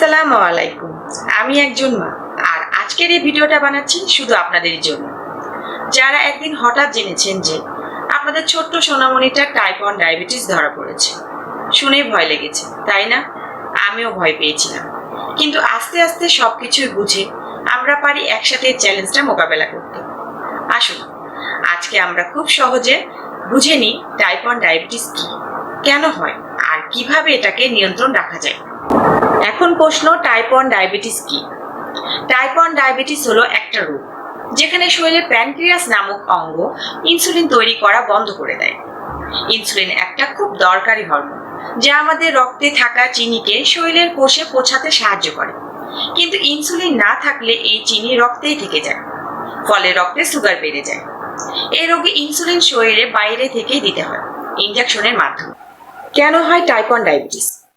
আসসালামু আলাইকুম। আমি একজন মা, আর আজকের এই ভিডিওটা বানাচ্ছি শুধু আপনাদের জন্য। যারা একদিন হঠাৎ জেনেছেন যে আপনাদের ছোট্ট সোনামণিটা টাইপ ওয়ান ডায়াবেটিস ধরা পড়েছে, শুনে ভয় লেগেছে, তাই না? আমিও ভয় পেয়েছিলাম। কিন্তু আস্তে আস্তে সব কিছুই বুঝে আমরা পারি একসাথে এই চ্যালেঞ্জটা মোকাবেলা করতে। আসুন, আজকে আমরা খুব সহজে বুঝে নিই টাইপ ওয়ান ডায়াবেটিস কী, কেন হয়, আর কীভাবে এটাকে নিয়ন্ত্রণ রাখা যায়। এখন প্রশ্ন টাইপ ওয়ান ডায়াবেটিস কি? টাইপ ওয়ান ডায়াবেটিস হলো একটা রোগ, যেখানে শরীরে প্যানক্রিয়াস নামক অঙ্গ ইনসুলিন তৈরি করা বন্ধ করে দেয়। ইনসুলিন একটা খুব দরকারি হরমোন যা আমাদের রক্তে থাকা চিনিকে শরীরের কোষে পৌঁছাতে সাহায্য করে। কিন্তু ইনসুলিন না থাকলে এই চিনি রক্তেই থেকে যায়, ফলে রক্তে সুগার বেড়ে যায়। এই রোগে ইনসুলিন শরীরে বাইরে থেকেই দিতে হয় ইনজেকশনের মাধ্যমে। কেন হয় টাইপ ওয়ান ডায়াবেটিস